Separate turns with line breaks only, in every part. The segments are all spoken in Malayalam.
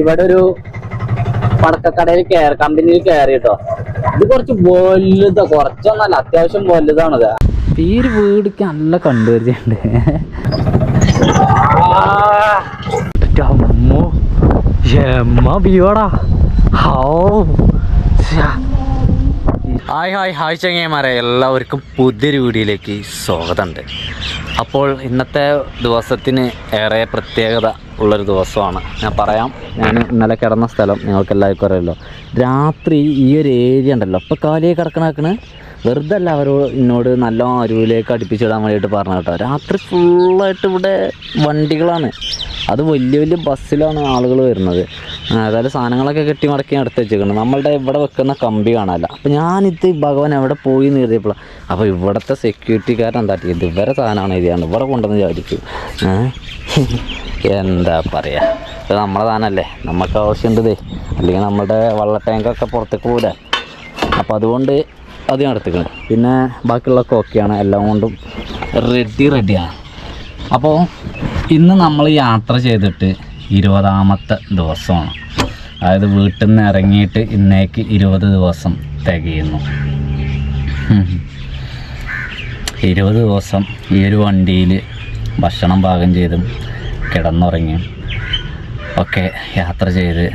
ഇവിടെ ഒരു പടക്കക്കടയിൽ കയറി കമ്പനിയിൽ കയറി കേട്ടോ ഇത് കുറച്ച് വലുതാ കുറച്ചൊന്നല്ല അത്യാവശ്യം വലുതാണ് ഈ ഒരു വീടിക്ക് നല്ല കണ്ടുപരിചയുണ്ട് അമ്മോ എമ്മ ബിയോടാ ഹൗ. ഹായ് ഹായ് ഹായ് ചങ്ങയമാരെ. എല്ലാവർക്കും പുതിയൊരു വീഡിയോയിലേക്ക് സ്വാഗതമുണ്ട്. അപ്പോൾ ഇന്നത്തെ ദിവസത്തിന് ഏറെ പ്രത്യേകത ഉള്ളൊരു ദിവസമാണ്. ഞാൻ പറയാം ഞാൻ ഇന്നലെ കിടന്ന സ്ഥലം നിങ്ങൾക്ക് എല്ലാവർക്കും അറിയാമല്ലോ രാത്രി ഈ ഒരു ഏരിയ ഉണ്ടല്ലോ. ഇപ്പോൾ കാലിയെ കിടക്കണാക്കണ്. വെറുതെ അല്ല അവരോട് എന്നോട് നല്ല അരുവിലേക്ക് അടുപ്പിച്ചിടാൻ വേണ്ടിയിട്ട് പറഞ്ഞു കേട്ടോ. രാത്രി ഫുള്ളായിട്ട് ഇവിടെ വണ്ടികളാണ്. അത് വലിയ വലിയ ബസ്സിലാണ് ആളുകൾ വരുന്നത്. അതായത് സാധനങ്ങളൊക്കെ കെട്ടി മടക്കി എടുത്ത് വെച്ചിരിക്കുന്നത് നമ്മളുടെ ഇവിടെ വെക്കുന്ന കമ്പി കാണാനില്ല. അപ്പം ഞാനിത് ഭഗവൻ എവിടെ പോയി എന്ന് എഴുതിയപ്പോഴാണ് അപ്പോൾ ഇവിടുത്തെ സെക്യൂരിറ്റിക്കാരൻ എന്താ ഇത് ഇവരെ സാധനമാണ് എഴുതിയാണ് ഇവിടെ കൊണ്ടുവന്ന് ചാടിക്കും എന്താ പറയുക ഇത് നമ്മളെ സാധനമല്ലേ നമുക്ക് ആവശ്യമുണ്ടതേ. അല്ലെങ്കിൽ നമ്മുടെ വെള്ള ടാങ്കൊക്കെ പുറത്തേക്ക് പോകില്ല അപ്പോൾ അതുകൊണ്ട് അത് ഞാൻ എടുത്തിക്കണം. പിന്നെ ബാക്കിയുള്ളതൊക്കെ ഓക്കെയാണ് എല്ലാം കൊണ്ടും റെഡി റെഡിയാണ് അപ്പോൾ ഇന്ന് നമ്മൾ യാത്ര ചെയ്തിട്ട് ഇരുപതാമത്തെ ദിവസമാണ്. അതായത് വീട്ടിൽ നിന്ന് ഇറങ്ങിയിട്ട് ഇന്നേക്ക് ഇരുപത് ദിവസം തികയുന്നു. ഇരുപത് ദിവസം ഈ ഒരു വണ്ടിയിൽ ഭക്ഷണം പാകം ചെയ്തും കിടന്നുറങ്ങിയും ഒക്കെ യാത്ര ചെയ്ത്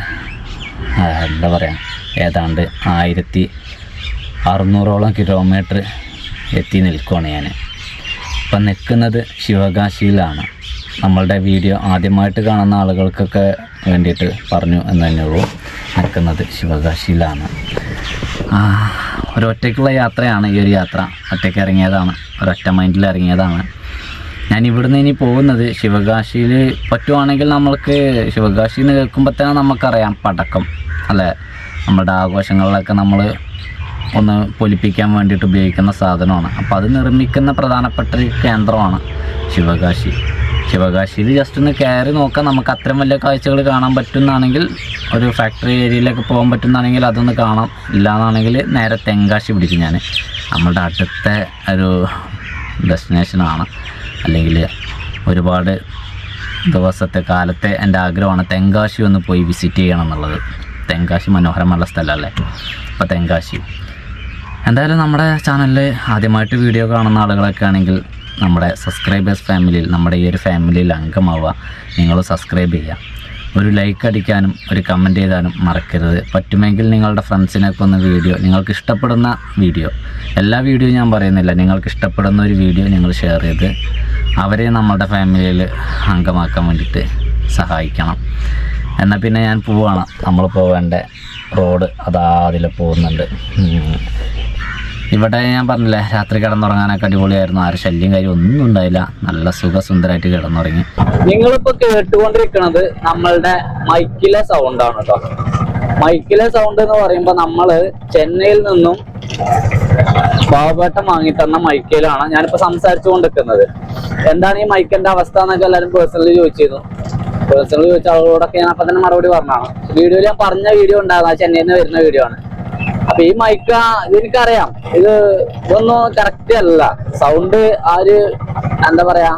എന്താ പറയുക ഏതാണ്ട് ആയിരത്തി അറുന്നൂറോളം കിലോമീറ്റർ എത്തി നിൽക്കുകയാണ് ഞാൻ ഇപ്പം നിൽക്കുന്നത് ശിവകാശിയിലാണ്. നമ്മളുടെ വീഡിയോ ആദ്യമായിട്ട് കാണുന്ന ആളുകൾക്കൊക്കെ വേണ്ടിയിട്ട് പറഞ്ഞു എന്ന് തന്നെയുള്ളൂ നിൽക്കുന്നത് ശിവകാശിയിലാണ്. ഒരൊറ്റയ്ക്കുള്ള യാത്രയാണ് ഈ ഒരു യാത്ര. ഒറ്റയ്ക്ക് ഇറങ്ങിയതാണ്. ഒരൊറ്റ മൈൻഡിൽ ഇറങ്ങിയതാണ്. ഞാൻ ഇവിടുന്ന് ഇനി പോകുന്നത് ശിവകാശിയിൽ പറ്റുവാണെങ്കിൽ നമ്മൾക്ക് ശിവകാശി എന്ന് കേൾക്കുമ്പോൾ തന്നെ നമുക്കറിയാം പടക്കം അല്ലേ? നമ്മുടെ ആഘോഷങ്ങളിലൊക്കെ നമ്മൾ ഒന്ന് പൊലിപ്പിക്കാൻ വേണ്ടിയിട്ട് ഉപയോഗിക്കുന്ന സാധനമാണ്. അപ്പോൾ അത് നിർമ്മിക്കുന്ന പ്രധാനപ്പെട്ട ഒരു കേന്ദ്രമാണ് ശിവകാശി. ശിവകാശിയിൽ ജസ്റ്റ് ഒന്ന് കയറി നോക്കാം. നമുക്ക് അത്രയും വലിയ കാഴ്ചകൾ കാണാൻ പറ്റുന്നതാണെങ്കിൽ ഒരു ഫാക്ടറി ഏരിയയിലൊക്കെ പോകാൻ പറ്റുന്നതാണെങ്കിൽ അതൊന്ന് കാണാം. ഇല്ലാന്നാണെങ്കിൽ നേരെ തെങ്കാശി പിടിക്കും ഞാൻ നമ്മുടെ അടുത്ത ഒരു ഡെസ്റ്റിനേഷനാണ് അല്ലെങ്കിൽ ഒരുപാട് ദിവസത്തെ കാലത്തെ എന്റെ ആഗ്രഹമാണ് തെങ്കാശി ഒന്ന് പോയി വിസിറ്റ് ചെയ്യണം എന്നുള്ളത്. തെങ്കാശി മനോഹരമുള്ള സ്ഥലമല്ലേ? അപ്പോൾ തെങ്കാശി. എന്തായാലും നമ്മുടെ ചാനലിൽ ആദ്യമായിട്ട് വീഡിയോ കാണുന്ന ആളുകളൊക്കെ ആണെങ്കിൽ നമ്മുടെ സബ്സ്ക്രൈബേഴ്സ് ഫാമിലിയിൽ നമ്മുടെ ഈ ഒരു ഫാമിലിയിൽ അംഗമാവുക. നിങ്ങൾ സബ്സ്ക്രൈബ് ചെയ്യുക. ഒരു ലൈക്ക് അടിക്കാനും ഒരു കമന്റ് ചെയ്താനും മറക്കരുത്. പറ്റുമെങ്കിൽ നിങ്ങളുടെ ഫ്രണ്ട്സിനൊക്കെ ഒന്ന് വീഡിയോ നിങ്ങൾക്ക് ഇഷ്ടപ്പെടുന്ന വീഡിയോ എല്ലാ വീഡിയോ ഞാൻ പറയുന്നില്ല. നിങ്ങൾക്ക് ഇഷ്ടപ്പെടുന്ന ഒരു വീഡിയോ നിങ്ങൾ ഷെയർ ചെയ്ത് അവരെ നമ്മുടെ ഫാമിലിയിൽ അംഗമാക്കാൻ വേണ്ടിയിട്ട് സഹായിക്കണം. എന്നാൽ പിന്നെ ഞാൻ പോവാണ്. നമ്മൾ പോവേണ്ട റോഡ് അതാ അതിൽ പോകുന്നുണ്ട്. ഇവിടെ ഞാൻ പറഞ്ഞില്ലേ രാത്രി കിടന്നുറങ്ങാനൊക്കെ അടിപൊളിയായിരുന്നു. ആരും ശല്യം കാര്യം ഒന്നും ഉണ്ടായില്ല. നല്ല സുഖസുന്ദരമായിട്ട് കിടന്നുറങ്ങി. നിങ്ങളിപ്പോ കേട്ടുകൊണ്ടിരിക്കുന്നത് നമ്മളുടെ മൈക്കിലെ സൗണ്ടാണ് കേട്ടോ മൈക്കിലെ സൗണ്ട് എന്ന് പറയുമ്പോൾ നമ്മൾ ചെന്നൈയിൽ നിന്നും ബാബേട്ടൻ വാങ്ങി തന്ന മൈക്കിലാണ് ഞാനിപ്പോ സംസാരിച്ചു കൊണ്ടിരിക്കുന്നത്. എന്താണ് ഈ മൈക്കിന്റെ അവസ്ഥ എന്നൊക്കെ എല്ലാവരും പേഴ്സണലി ചോദിച്ചിരുന്നു. പേഴ്സണലി ചോദിച്ച ആളുകളോടൊക്കെ ഞാൻ അപ്പൊ തന്നെ മറുപടി പറഞ്ഞാണ് വീഡിയോയിൽ ഞാൻ പറഞ്ഞ വീഡിയോ ഉണ്ടായിരുന്നു. ചെന്നൈയിൽ നിന്ന് വരുന്ന വീഡിയോ ആണ്. അപ്പൊ ഈ മൈക്ക എനിക്കറിയാം ഇത് ഇതൊന്നും കറക്റ്റ് അല്ല. സൗണ്ട് ആ ഒരു എന്താ പറയാ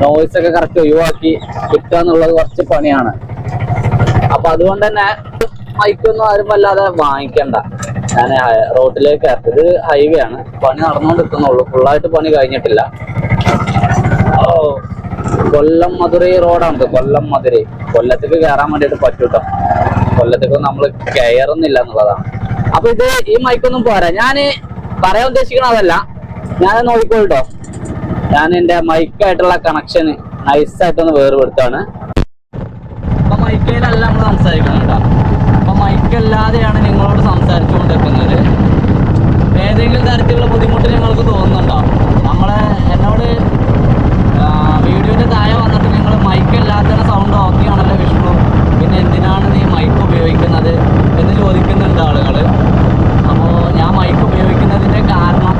നോയ്സ് ഒക്കെ കറക്റ്റ് ഒഴിവാക്കി കിട്ടുക എന്നുള്ളത് കുറച്ച് പണിയാണ്. അപ്പൊ അതുകൊണ്ട് തന്നെ മൈക്കൊന്നും ആരും വല്ലാതെ വാങ്ങിക്കണ്ട. ഞാൻ റോഡിലേക്ക് ഇത് ഹൈവേ ആണ്. പണി നടന്നുകൊണ്ടിരിക്കുന്നുള്ളൂ ഫുള്ളായിട്ട് പണി കഴിഞ്ഞിട്ടില്ല. ഓ കൊല്ലം മധുരൈ റോഡാണ് കൊല്ലം മധുരൈ. കൊല്ലത്തേക്ക് കയറാൻ വേണ്ടിയിട്ട് പറ്റൂട്ടോ. കൊല്ലത്തേക്ക് നമ്മൾ കയറുന്നില്ല എന്നുള്ളതാണ്. അപ്പൊ ഇത് ഈ മൈക്കൊന്നും പോരാ. ഞാൻ പറയാൻ ഉദ്ദേശിക്കണ അതല്ല. ഞാൻ നോക്കിക്കോട്ടോ ഞാൻ എന്റെ മൈക്കായിട്ടുള്ള കണക്ഷൻ നൈസായിട്ടൊന്ന് വേർപെടുത്താണ്. അപ്പൊ മൈക്കയിലല്ല നമ്മൾ സംസാരിക്കുന്നത് കേട്ടോ അപ്പൊ മൈക്കല്ലാതെയാണ് നിങ്ങളോട് സംസാരിച്ചുകൊണ്ടിരിക്കുന്നത്. ഏതെങ്കിലും തരത്തിലുള്ള ബുദ്ധിമുട്ട് നിങ്ങൾക്ക് തോന്നുന്നുണ്ടോ നമ്മളെ എന്നോട് വീഡിയോന്റെ താഴെ വന്നിട്ട് നിങ്ങൾ മൈക്കല്ലാത്ത സൗണ്ട് ഓക്കെ ആണല്ലോ വിഷ്ണു പിന്നെ എന്തിനാണ് നീ മൈക്ക് ഉപയോഗിക്കുന്നത് എന്ന് ചോദിക്കുന്നുണ്ട് ആളുകൾ അപ്പോൾ ഞാൻ മൈക്ക് ഉപയോഗിക്കുന്നതിന്റെ കാരണം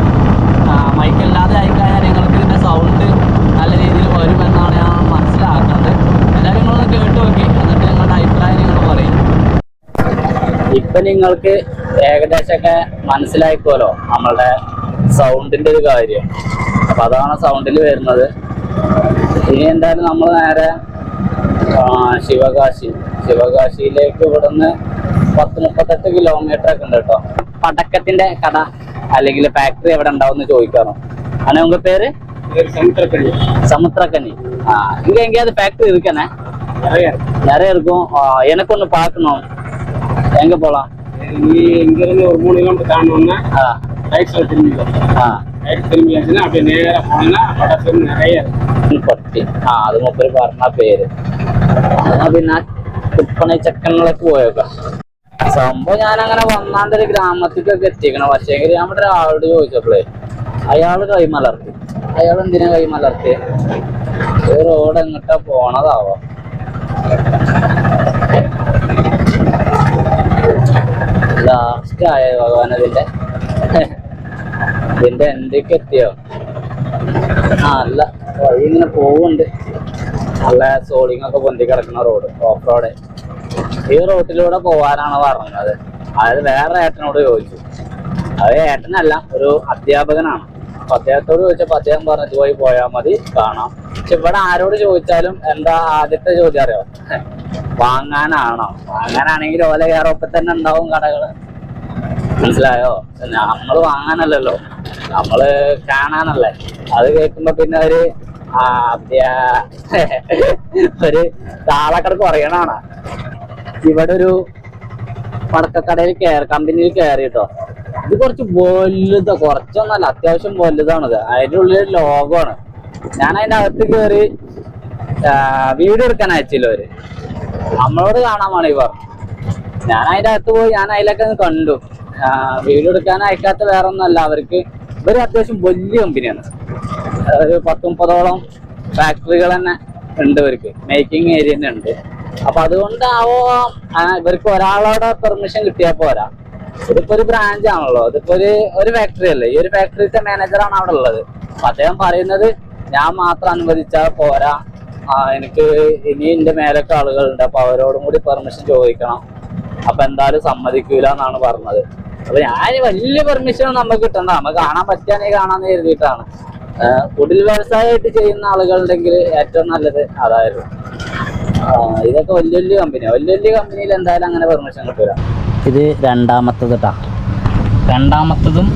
മൈക്ക് അല്ലാതെ ആയിക്കഴിഞ്ഞാൽ ഞങ്ങൾക്ക് ഇതിന്റെ സൗണ്ട് നല്ല രീതിയിൽ വരുമെന്നാണ് ഞാൻ മനസ്സിലാക്കുന്നത്. എല്ലാവരും നിങ്ങളൊന്ന് കേട്ട് നോക്കി. എന്നിട്ട് നിങ്ങളുടെ അഭിപ്രായം നിങ്ങൾ പറയും. ഇപ്പം നിങ്ങൾക്ക് ഏകദേശമൊക്കെ മനസ്സിലായിക്കോലോ നമ്മളുടെ സൗണ്ടിന്റെ ഒരു കാര്യം? അപ്പം അതാണ് സൗണ്ടിൽ വരുന്നത്. ഇനി എന്തായാലും നമ്മൾ നേരെ ശിവകാശി.
ശിവകാശിയിലേക്ക് ഇവിടുന്ന് പത്ത് മുപ്പത്തെട്ട് കിലോമീറ്റർ ഒക്കെ ഉണ്ട് കേട്ടോ. പടക്കത്തിന്റെ കട അല്ലെങ്കിൽ ഫാക്ടറി എവിടെ ഉണ്ടാവും ചോദിക്കാറോ അങ്ങനെ ഉങ്ക പേര്?
സമുദ്രക്കണി
സമുദ്രക്കണി ആ ഇങ്ക എങ്കേത് ഫാക്ടറി ഇരിക്കണേ.
நிறைய
இருக்கும் எனக்கு ஒண்ணு பாக்கணும் எங்க போலாம்
இங்க இருந்து ஒரு மூணு கிலோமீட்டர் தாண்டோம்னா ரைட் சைடு
திரும்பிக்கோ
ரைட் திரும்பியாச்சுன்னா அப்படியே நேரா போனீங்கன்னா பட்டாசு நிறைய
പറ്റി ആ അത് മൂപ്പര് പറഞ്ഞ പേര്. എന്നാ പിന്നെ കുപ്പണി ചക്കനിലേക്ക് പോയേക്കാം. സംഭവം ഞാൻ അങ്ങനെ വന്നാണ്ട് ഒരു ഗ്രാമത്തിലേക്കൊക്കെ എത്തിക്കണം. ഞാൻ ഇവിടെ ഒരാളോട് ചോദിച്ചപ്പോഴേ അയാൾ കൈമലർത്തി. അയാൾ എന്തിനാ കൈമലർത്തി റോഡ് എങ്ങോട്ടാ പോണതാവോ? ലാസ്റ്റ് ആയ ഭഗവാൻ അതിന്റെ? ഇതിന്റെ എന്തൊക്കെ എത്തിയോ? ആ അല്ല വഴി ഇങ്ങനെ പോവുന്നുണ്ട് നല്ല സോളിങ് ഒക്കെ പൊന്തി കിടക്കുന്ന റോഡ് ഓഫ് റോഡ് ഈ റോട്ടിലൂടെ പോവാനാണ് പറഞ്ഞത്. അതായത് വേറെ ഏട്ടനോട് ചോദിച്ചു. അത് ഏട്ടനല്ല ഒരു അധ്യാപകനാണ്. അപ്പൊ അദ്ദേഹത്തോട് ചോദിച്ചപ്പോ അദ്ദേഹം പറഞ്ഞു പോയി പോയാൽ മതി കാണാം. പക്ഷെ ഇവിടെ ആരോട് ചോദിച്ചാലും എന്താ ആദ്യത്തെ ചോദ്യം അറിയോ? വാങ്ങാനാണോ? വാങ്ങാനാണെങ്കിൽ ഓല കയറൊപ്പം തന്നെ ഉണ്ടാവും കടകൾ. മനസ്സിലായോ? നമ്മൾ വാങ്ങാനല്ലല്ലോ. നമ്മൾ കാണാനല്ലേ. അത് കേൾക്കുമ്പോ പിന്നെ ആ, ഒരു താളക്കടക്ക് പറയണാണ് ഇവിടെ ഒരു പടക്കക്കടയിൽ കയറി കമ്പനിയിൽ കയറി കേട്ടോ ഇത് കുറച്ച് വലുത കുറച്ചൊന്നല്ല അത്യാവശ്യം വലുതാണിത്. അതിന്റെ ഉള്ളിൽ ലോകമാണ് ഞാൻ അതിന്റെ അകത്ത് കയറി വീഡിയോ എടുക്കാൻ അയച്ചില്ല അവർ. നമ്മളോട് കാണാൻ വേണം ഇവർ ഞാൻ അതിന്റെ അകത്ത് പോയി ഞാൻ അതിലൊക്കെ കണ്ടു. വീഡിയോ എടുക്കാൻ അയക്കാത്ത വേറെ ഒന്നല്ല അവർക്ക് ഇവർ അത്യാവശ്യം വലിയ കമ്പനിയാണ്. ഒരു പത്ത് മുപ്പതോളം ഫാക്ടറികൾ തന്നെ ഉണ്ട് ഇവർക്ക്. മേക്കിംഗ് ഏരിയ തന്നെ ഉണ്ട്. അപ്പൊ അതുകൊണ്ടാവോ ഇവർക്ക് ഒരാളോടെ പെർമിഷൻ കിട്ടിയാൽ പോരാ. ഇതിപ്പോ ഒരു ബ്രാഞ്ച് ആണല്ലോ. ഇതിപ്പോ ഒരു ഒരു ഫാക്ടറി അല്ലേ? ഈ ഒരു ഫാക്ടറിത്തെ മാനേജറാണ് അവിടെ ഉള്ളത്. അപ്പൊ അദ്ദേഹം പറയുന്നത് ഞാൻ മാത്രം അനുവദിച്ചാൽ പോരാ. എനിക്ക് ഇനി എന്റെ മേലൊക്കെ ആളുകളുണ്ട്. അപ്പൊ അവരോടും കൂടി പെർമിഷൻ ചോദിക്കണം. അപ്പൊ എന്തായാലും സമ്മതിക്കൂല എന്നാണ് പറഞ്ഞത്. അപ്പൊ ഞാൻ വലിയ പെർമിഷൻ നമുക്ക് കിട്ടണ്ട. നമുക്ക് കാണാൻ പറ്റുകയാണെങ്കിൽ കാണാന്ന് കരുതിയിട്ടാണ്. കുടിൽ വ്യവസായമായിട്ട് ചെയ്യുന്ന ആളുകളുണ്ടെങ്കിൽ ഏറ്റവും നല്ലത് അതായിരുന്നു. ഇതൊക്കെ വലിയ വലിയ കമ്പനി വലിയ വലിയ കമ്പനിയിൽ എന്തായാലും അങ്ങനെ പെർമിഷൻ കിട്ടൂല. ഇത് രണ്ടാമത്തത് കേട്ടാ രണ്ടാമത്തതും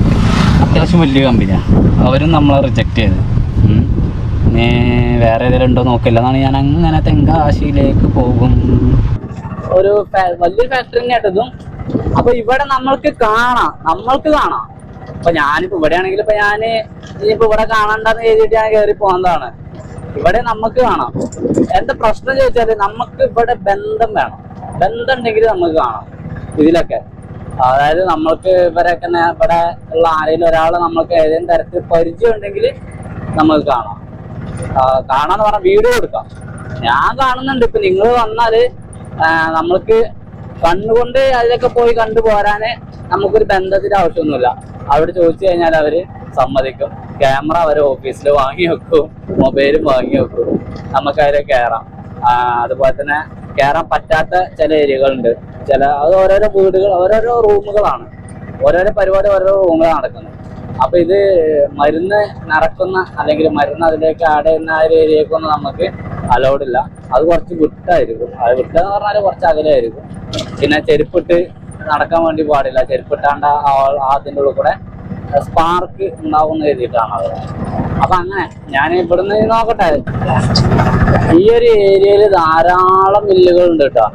അത്യാവശ്യം വലിയ കമ്പനിയാണ് അവരും നമ്മളെ റിജക്റ്റ് ചെയ്ത്. വേറെ ഏതെങ്കിലും ഉണ്ടോ നോക്കില്ല എന്നാണ് ഞാൻ അങ്ങനെ തെങ്കാശിയിലേക്ക് പോകും. ഒരു വലിയ ഫാക്ടറി തന്നെയായിട്ടതും അപ്പൊ ഇവിടെ നമ്മൾക്ക് കാണാം. നമ്മൾക്ക് കാണാം. അപ്പൊ ഞാനിപ്പോ ഇവിടെ ആണെങ്കിൽ ഇപ്പൊ ഞാൻ ഇനിയിപ്പോ ഇവിടെ കാണണ്ടെന്ന് എഴുതിയിട്ട് ഞാൻ കയറി പോകുന്നതാണ് ഇവിടെ നമുക്ക് കാണാം. എന്താ പ്രശ്നം ചോദിച്ചാൽ നമുക്ക് ഇവിടെ ബന്ധം വേണം. ബന്ധം ഉണ്ടെങ്കിൽ നമുക്ക് കാണാം ഇതിലൊക്കെ. അതായത് നമ്മൾക്ക് ഇവരൊക്കെ ഇവിടെ ഉള്ള ആരെങ്കിലും ഒരാളെ നമ്മൾക്ക് ഏതെങ്കിലും തരത്തിൽ പരിചയം ഉണ്ടെങ്കിൽ നമുക്ക് കാണാം. കാണാന്ന് പറഞ്ഞ വീഡിയോ കൊടുക്കാം ഞാൻ കാണുന്നുണ്ട്. ഇപ്പൊ നിങ്ങൾ വന്നാൽ നമ്മൾക്ക് കണ്ണുകൊണ്ട് അതിലൊക്കെ പോയി കണ്ടു പോരാന് നമുക്കൊരു ബന്ധത്തിന്റെ ആവശ്യമൊന്നുമില്ല. അവിടെ ചോദിച്ചു കഴിഞ്ഞാൽ അവർ സമ്മതിക്കും. ക്യാമറ വരെ ഓഫീസിൽ വാങ്ങി വെക്കും. മൊബൈലും വാങ്ങി വെക്കും. നമുക്ക് അതിൽ കയറാം അതുപോലെ തന്നെ കയറാൻ പറ്റാത്ത ചില ഏരിയകളുണ്ട് ചില അത് ഓരോരോ വീടുകൾ ഓരോരോ റൂമുകളാണ്. ഓരോരോ പരിപാടി ഓരോ റൂമുകളാണ് നടക്കുന്നത്. അപ്പൊ ഇത് മരുന്ന് നടക്കുന്ന അല്ലെങ്കിൽ മരുന്ന് അതിലേക്ക് ആഡ് ചെയ്യുന്ന ആ ഒരു ഏരിയക്കൊന്നും നമുക്ക് അലോഡ് ഇല്ല. അത് കുറച്ച് വിട്ടായിരിക്കും. അത് വിട്ടെന്ന് പറഞ്ഞാൽ കുറച്ച് അകലെയായിരിക്കും. പിന്നെ ചെരുപ്പിട്ട് നടക്കാൻ വേണ്ടി പാടില്ല. ചെരുപ്പിട്ടാണ്ട് ആ അതിന്റെ ഉള്ളിൽ കൂടെ സ്പാർക്ക് ഉണ്ടാവുന്ന കരുതിയിട്ടാണ് അത്. അപ്പൊ അങ്ങനെ ഞാൻ ഇവിടുന്ന് നോക്കട്ടെ. ഈ ഒരു ഏരിയയിൽ ധാരാളം മില്ലുകൾ ഉണ്ട് കേട്ടോ.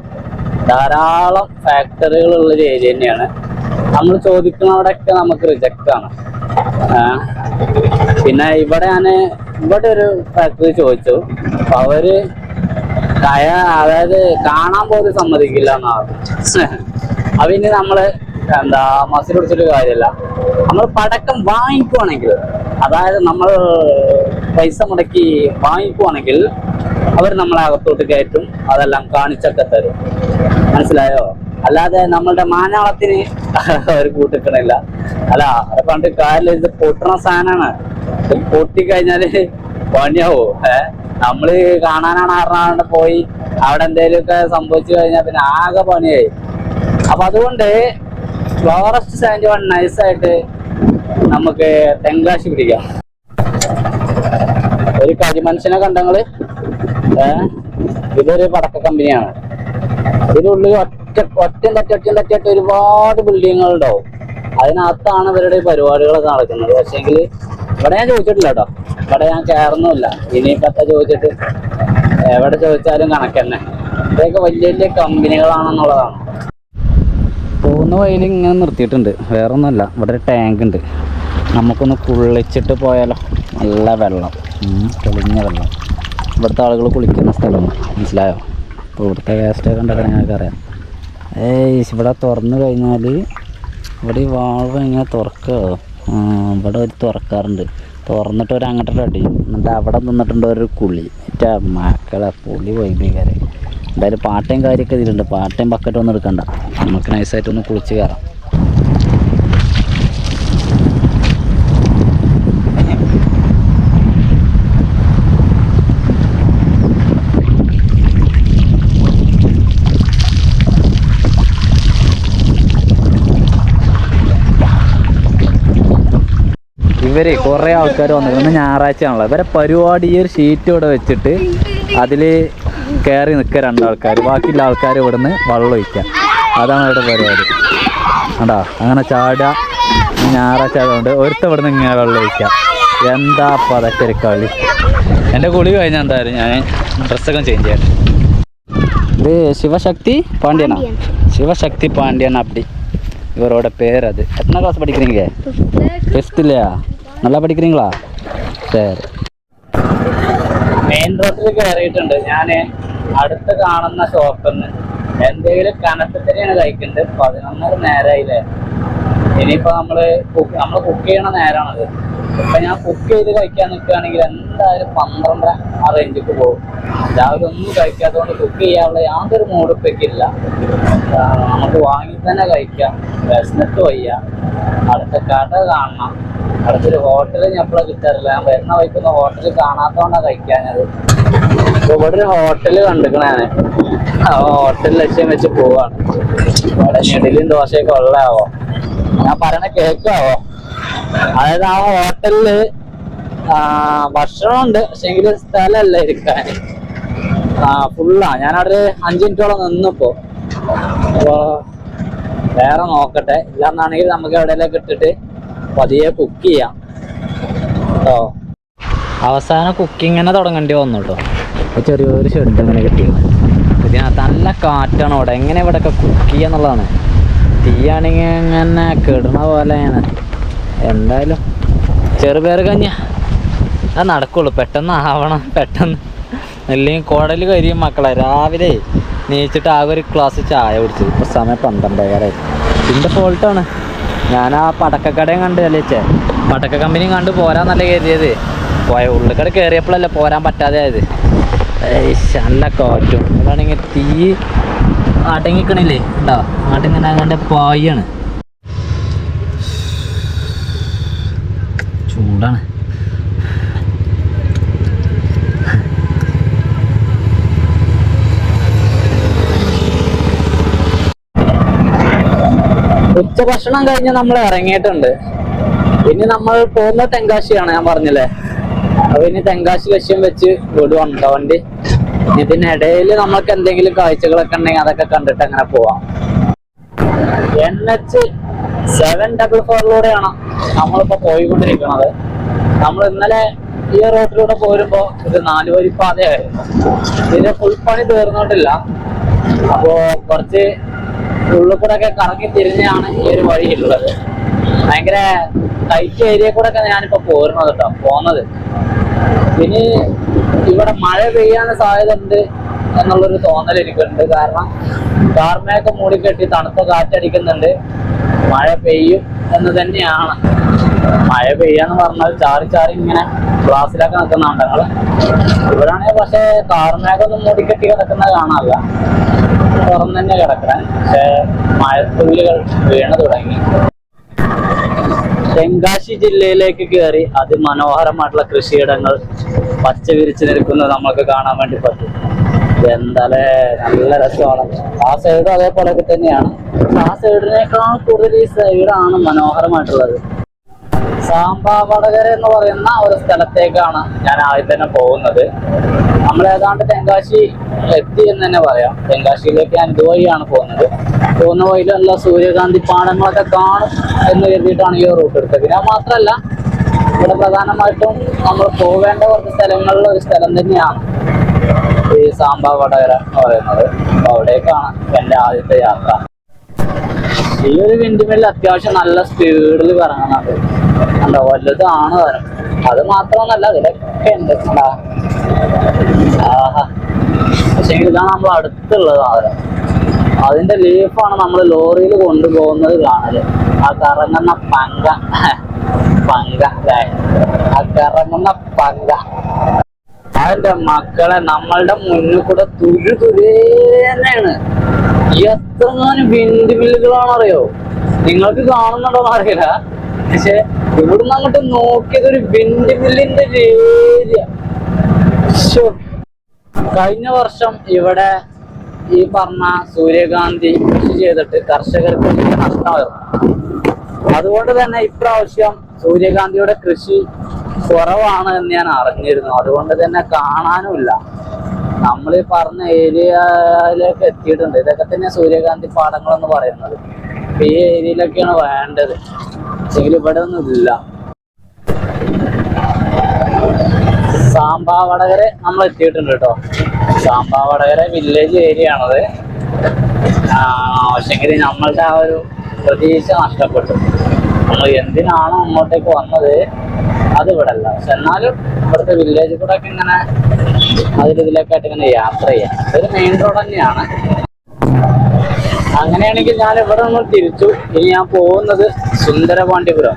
ധാരാളം ഫാക്ടറികൾ ഉള്ള ഒരു ഏരിയ തന്നെയാണ്. നമ്മൾ ചോദിക്കുന്നവിടെയൊക്കെ നമുക്ക് റിജക്റ്റ് ആണ്. പിന്നെ ഇവിടെ ഞാൻ ഇവിടെ ഒരു ഫാക്ടറി ചോദിച്ചു. അപ്പൊ അവർ കയ അതായത് കാണാൻ പോലും സമ്മതിക്കില്ല എന്നാണ്. അപ്പൊ ഇനി നമ്മൾ എന്താ മസിൽ പിടിച്ചിട്ട് കാര്യമില്ല നമ്മൾ പടക്കം വാങ്ങിക്കുവാണെങ്കിൽ അതായത് നമ്മൾ പൈസ മുടക്കി വാങ്ങിക്കുവാണെങ്കിൽ അവർ നമ്മളെ അകത്തോട്ട് കയറ്റും അതെല്ലാം കാണിച്ചൊക്കെ തരും. മനസ്സിലായോ? അല്ലാതെ നമ്മളുടെ മാനാളത്തിന് അവർ കൂട്ടിക്കണില്ല. അല്ല അത് പണ്ട് കാലിൽ ഇത് പൊട്ടണ സാധനമാണ് ഇത് പൊട്ടിക്കഴിഞ്ഞാൽ പണിയാവോ? ഏ? നമ്മൾ കാണാനാണ് അറിഞ്ഞാണ്ട് പോയി അവിടെ എന്തെങ്കിലുമൊക്കെ സംഭവിച്ചു കഴിഞ്ഞാൽ പിന്നെ ആകെ പണിയായി. അപ്പൊ അതുകൊണ്ട് ഫ്ലോറസ്റ്റ് സാൻഡ് വൺ നൈസായിട്ട് നമുക്ക് തെങ്കാശി പിടിക്കാം. ഒരു കരിമനുഷ്യനെ കണ്ടങ്ങൾ ഇതൊരു പടക്ക കമ്പനിയാണ്. ഇതിനുള്ളിൽ ഒറ്റ ഒറ്റ തട്ടി ഒറ്റ ഒരുപാട് ബിൽഡിങ്ങുകൾ ഉണ്ടാവും. അതിനകത്താണ് ഇവരുടെ പരിപാടികളൊക്കെ നടക്കുന്നത്. പക്ഷേങ്കിൽ ഇവിടെ ഞാൻ ചോദിച്ചിട്ടില്ല കേട്ടോ. ഇവിടെ ഞാൻ കയറുന്നുമില്ല ഇനിയിപ്പത്തെ ചോദിച്ചിട്ട്? എവിടെ ചോദിച്ചാലും കണക്കന്നെ. ഇതൊക്കെ വലിയ വലിയ കമ്പനികളാണെന്നുള്ളതാണ്. പോകുന്ന വഴിയിൽ ഇങ്ങനെ നിർത്തിയിട്ടുണ്ട്. വേറൊന്നുമല്ല ഇവിടെ ഒരു ടാങ്ക് ഉണ്ട്. നമുക്കൊന്ന് കുളിച്ചിട്ട് പോയാലോ? നല്ല വെള്ളം. തെളിഞ്ഞ വെള്ളം. ഇവിടുത്തെ ആളുകൾ കുളിക്കുന്ന സ്ഥലമാണ്. മനസ്സിലായോ? അപ്പോൾ ഇവിടുത്തെ വേസ്റ്റ് ഉണ്ടാക്കാൻ ഞങ്ങൾക്ക് അറിയാം. ഏയ് ഇവിടെ തുറന്നു കഴിഞ്ഞാൽ ഇവിടെ ഈ വാൾവ് ഇങ്ങനെ തുറക്കുക ഇവിടെ ഒരു തുറക്കാറുണ്ട്. തുറന്നിട്ട് ഒരു അങ്ങോട്ടൊരു അടി. എന്നിട്ട് അവിടെ നിന്നിട്ടുണ്ട് ഒരു കുളി. മറ്റേ മക്കളെ പുളി വൈബിക്കാരെ എന്തായാലും പാട്ടയും കാര്യമൊക്കെ ഇതിലുണ്ട്. പാട്ടയും ബക്കറ്റും ഒന്നും എടുക്കണ്ട. നമുക്ക് നൈസായിട്ട് ഒന്ന് കുളിച്ച് കയറാം ഇവർ കുറേ ആൾക്കാർ വന്നിരുന്നു ഞായറാഴ്ച ആണല്ലോ ഇവരെ പരിപാടി ഈ ഒരു ഷീറ്റ് ഇവിടെ വെച്ചിട്ട് അതിൽ കയറി നിൽക്കുക രണ്ടാൾക്കാർ ബാക്കിയുള്ള ആൾക്കാർ ഇവിടുന്ന് വെള്ളം ഒഴിക്കുക. അതാണ് അവിടെ പരിപാടി. കണ്ടോ? അങ്ങനെ ചാടുക ഞായറാഴ്ച ആയതുകൊണ്ട് ഒരുത്ത ഇവിടുന്ന് ഇങ്ങനെ വെള്ളം ഒഴിക്കുക. എന്താ അപ്പോൾ കളി. എന്റെ കുളി കഴിഞ്ഞാൽ എന്തായാലും ഞാൻ ഡ്രസ്സൊക്കെ ചേഞ്ച് ചെയ്യട്ടെ ഇത് ശിവശക്തി പാണ്ഡ്യനാ? ശിവശക്തി പാണ്ഡ്യൻ അപ്ഡി ഇവരോടെ പേരത്. എത്ര ക്ലാസ് கிளாஸ் படிக்கிறீங்க ஃபிஃப்த்லையா நல்லா ശരി. മെയിൻ റോഡിൽ കയറിയിട്ടുണ്ട് ഞാൻ അടുത്ത് കാണുന്ന ഷോപ്പിൽ നിന്ന് എന്തെങ്കിലും കനത്തത്തിനെയാണ് കഴിക്കുന്നത് പതിനൊന്നര നേരമായില്ലേ ഇനിയിപ്പോ നമ്മൾ നമ്മൾ കുക്ക് ചെയ്യണ നേരമാണത് ഇപ്പൊ ഞാൻ കുക്ക് ചെയ്ത് കഴിക്കാൻ നിൽക്കുകയാണെങ്കിൽ എന്തായാലും പന്ത്രണ്ടര ആ റേഞ്ചിക്ക് പോകും. രാവിലെ ഒന്നും കഴിക്കാത്തതുകൊണ്ട് കുക്ക് ചെയ്യാനുള്ള യാതൊരു മൂടിപ്പിക്കില്ല നമുക്ക് വാങ്ങി തന്നെ കഴിക്കാം. വിശന്നിട്ട് വയ്യ. അടുത്ത കട കാണണം. അടുത്തൊരു ഹോട്ടൽ എപ്പോഴും കിട്ടാറില്ല. ഞാൻ വരുന്ന വയ്ക്കുന്ന ഹോട്ടൽ കാണാത്തോണ്ടാ കഴിക്കാനത് ഇപ്പൊ ഇവിടെ ഒരു ഹോട്ടൽ കണ്ടിക്കണേ. ആ ഹോട്ടൽ ലക്ഷ്യം വെച്ച് പോവാണ്. ഇവിടെ ഞെടിലും ദോശയൊക്കെ ഉള്ളതാവോ? ഞാൻ പറയണ കേക്കാവോ അതായത് ആ ഹോട്ടലിൽ ഭക്ഷണമുണ്ട്. പക്ഷെങ്കിൽ സ്ഥലമല്ല ഇരിക്കാൻ. ഫുള്ളാ ഞാൻ അവിടെ അഞ്ച് മിനിറ്റോളം നിന്നിപ്പോ. അപ്പോ വേറെ നോക്കട്ടെ. ഇല്ലാന്നാണെങ്കിൽ നമുക്ക് എവിടെയെല്ലാം ഇട്ടിട്ട് പതിയെ കുക്ക് ചെയ്യാം. കേട്ടോ അവസാനം കുക്കിങ്ങനെ തുടങ്ങേണ്ടി വന്നു കേട്ടോ ചെറിയൊരു ഷെഡ് ഇങ്ങനെ കിട്ടിയത് ഇതിനകത്ത് നല്ല കാറ്റാണ് ഇവിടെ എങ്ങനെ ഇവിടെയൊക്കെ കുക്ക് ചെയ്യാന്നുള്ളതാണ്. തീയാണെങ്കിൽ ഇങ്ങനെ കിടണ പോലെയാണ്. എന്തായാലും. ചെറുപേർ കഞ്ഞ അത് നടക്കുള്ളൂ. പെട്ടെന്ന് ആവണം. പെട്ടെന്ന്. അല്ലെങ്കിൽ കുടൽ കരിയും മക്കളെ. രാവിലെ നീച്ചിട്ട് ആകെ ഒരു ഗ്ലാസ് ചായ കുടിച്ചത് ഇപ്പോൾ സമയം പന്ത്രണ്ടേകാലായി. ഇതിന്റെ ഫോൾട്ടാണ് ഞാൻ ആ പടക്കക്കടയും കണ്ട് അല്ലേച്ചേ. പടക്ക കമ്പനിയും കണ്ട് പോരാന്നല്ല കയറിയത് പോയ ഉള്ളിക്കട കയറിയപ്പോഴല്ലേ പോരാൻ പറ്റാതെ ആയത്. നല്ല കോറ്റും. കാറ്റും ഇവിടാണെങ്കിൽ തീ അടങ്ങിക്കണില്ലേ? ഉണ്ടോ അടങ്ങനെ അങ്ങോട്ട് പായാണ്. ചൂടാണ്. ഉച്ച ഭക്ഷണം കഴിഞ്ഞ് നമ്മൾ ഇറങ്ങിയിട്ടുണ്ട്. ഇനി നമ്മൾ പോകുന്ന തെങ്കാശിയാണ് ഞാൻ പറഞ്ഞില്ലേ? അപ്പൊ ഇനി തെങ്കാശി ലക്ഷ്യം വെച്ച് വിടുവാണ് വണ്ടി. ഇതിനിടയിൽ നമ്മൾക്ക് എന്തെങ്കിലും കാഴ്ചകളൊക്കെ ഉണ്ടെങ്കിൽ അതൊക്കെ കണ്ടിട്ട് അങ്ങനെ പോവാം. എൻ എച്ച് സെവൻ ഡബിൾ ഫോറിലൂടെയാണ് നമ്മളിപ്പോ പോയിക്കൊണ്ടിരിക്കുന്നത് നമ്മൾ ഇന്നലെ ഈ റോഡിലൂടെ പോരുമ്പോ ഇത് നാല് വരി പാതയായിരുന്നു. ഇതിന്റെ ഫുൾ പണി തീർന്നിട്ടില്ല അപ്പോ കുറച്ച് ഉള്ളിൽ കൂടെ ഒക്കെ കറങ്ങി തിരിഞ്ഞാണ് ഈ ഒരു വഴി വഴിയുള്ളത് ഭയങ്കര ടൈറ്റ് ഏരിയ കൂടെ ഒക്കെ ഞാനിപ്പോ പോരുന്നത് കേട്ടോ പോന്നത്. ഇനി ഇവിടെ മഴ പെയ്യാൻ സാധ്യത ഉണ്ട് എന്നുള്ളൊരു തോന്നൽ എനിക്കുണ്ട്. കാരണം കാർമയൊക്കെ മൂടിക്കെട്ടി തണുത്ത കാറ്റടിക്കുന്നുണ്ട്. മഴ പെയ്യും എന്ന് തന്നെയാണ്. മഴ പെയ്യാന്ന് പറഞ്ഞാൽ ചാറി ചാറി ഇങ്ങനെ ക്ലാസ്സിലൊക്കെ നിൽക്കുന്നുണ്ട് ഞങ്ങൾ ഇവിടാണെങ്കിൽ പക്ഷെ കാർമേഘൊന്നും മൂടിക്കെട്ടി കിടക്കുന്ന കാണാനില്ല തുറന്നു തന്നെ കിടക്കണേ. പക്ഷേ മഴത്തുള്ളികൾ വീണ് തുടങ്ങി. തെങ്കാശി ജില്ലയിലേക്ക് കയറി അതിമനോഹരമായിട്ടുള്ള കൃഷിയിടങ്ങൾ പച്ച വിരിച്ചു നിൽക്കുന്നത് നമ്മൾക്ക് കാണാൻ വേണ്ടി പറ്റും. എന്താലേ നല്ല രസമാണ്. ആ സൈഡും അതേപോലെയൊക്കെ തന്നെയാണ്. ആ സൈഡിനേക്കാൾ കൂടുതൽ ഈ സൈഡാണ് മനോഹരമായിട്ടുള്ളത്. സാമ്പാവടകര എന്ന് പറയുന്ന ഒരു സ്ഥലത്തേക്കാണ് ഞാൻ ആദ്യം തന്നെ പോകുന്നത്. നമ്മൾ ഏതാണ്ട് തെങ്കാശി എത്തി എന്ന് തന്നെ പറയാം. തെങ്കാശിയിലേക്ക് ഞാൻ ഇതുവഴിയാണ് പോകുന്നത്. പോകുന്ന വഴിയിലുള്ള സൂര്യകാന്തി പാടങ്ങളൊക്കെ കാണും എന്ന് കരുതിയിട്ടാണ് ഈ റൂട്ട് എടുത്തത്. പിന്നെ മാത്രമല്ല ഇവിടെ പ്രധാനമായിട്ടും നമ്മൾ പോകേണ്ട കുറച്ച് സ്ഥലങ്ങളിൽ ഒരു സ്ഥലം തന്നെയാണ്. ഈ സാമ്പാ വടകര എന്ന് പറയുന്നത്. അപ്പൊ അവിടേക്കാണ് എന്റെ ആദ്യത്തെ യാത്ര. ഈ ഒരു വിൻഡിമില്ല് അത്യാവശ്യം നല്ല സ്പീഡിൽ കറങ്ങുന്നുണ്ട്. കണ്ടോ? വലുതാണ് തരം അത് മാത്രമൊന്നല്ല അതിലൊക്കെ ഉണ്ട് കണ്ടാ? പക്ഷേ ഇതാണ് നമ്മൾ അടുത്തുള്ള സാധനം അതിന്റെ ലീഫാണ് നമ്മൾ ലോറിയിൽ കൊണ്ടുപോകുന്നത് കാണൽ. ആ കറങ്ങുന്ന പങ്ക. പങ്ക? ആ കറങ്ങുന്ന പങ്ക. അതിന്റെ മക്കളെ നമ്മളുടെ മുന്നിൽ കൂടെ തുരു തുരേനാണ് എത്രങ്ങാനും വിൻഡ് മില്ലുകളാണറിയോ നിങ്ങൾക്ക് കാണുന്നുണ്ടോ അറിയില്ല. പക്ഷെ ഇവിടുന്ന് അങ്ങോട്ട് നോക്കിയത് ഒരു വിൻഡ് മില്ലിന്റെ ഏരിയ. കഴിഞ്ഞ വർഷം ഇവിടെ ഈ പറഞ്ഞ സൂര്യകാന്തി കൃഷി ചെയ്തിട്ട് കർഷകർക്ക് നഷ്ടമായിരുന്നു. അതുകൊണ്ട് തന്നെ ഇപ്രാവശ്യം സൂര്യകാന്തിയുടെ കൃഷി കുറവാണ് എന്ന് ഞാൻ അറിഞ്ഞിരുന്നു. അതുകൊണ്ട് തന്നെ കാണാനുമില്ല. നമ്മൾ ഈ പറഞ്ഞ ഏരിയയിലേക്ക് എത്തിയിട്ടുണ്ട്. ഇതൊക്കെ തന്നെ സൂര്യകാന്തി പാടങ്ങൾ എന്ന് പറയുന്നത് ഈ ഏരിയയിലൊക്കെയാണ് വേണ്ടത്. പക്ഷെങ്കിൽ ഇവിടെ ഒന്നും ഇല്ല. സാമ്പാവടകര നമ്മൾ എത്തിയിട്ടുണ്ട് കേട്ടോ. സാമ്പാവടകര വില്ലേജ് ഏരിയ ആണത്. പക്ഷെങ്കിൽ നമ്മളുടെ ആ ഒരു പ്രതീക്ഷ നഷ്ടപ്പെട്ടു. നമ്മൾ എന്തിനാണോ അങ്ങോട്ടേക്ക് വന്നത്? അത് ഇവിടെ അല്ല പക്ഷെ എന്നാലും ഇവിടുത്തെ വില്ലേജ് കൂടെ ഒക്കെ ഇങ്ങനെ അതിലിതിലേക്കായിട്ട് ഇങ്ങനെ യാത്ര ചെയ്യാം. ഒരു മെയിൻ റോഡ് തന്നെയാണ്. അങ്ങനെയാണെങ്കിൽ ഞാൻ ഇവിടെ നിന്ന് തിരിച്ചു. ഇനി ഞാൻ പോകുന്നത് സുന്ദരപാണ്ഡിപുരം.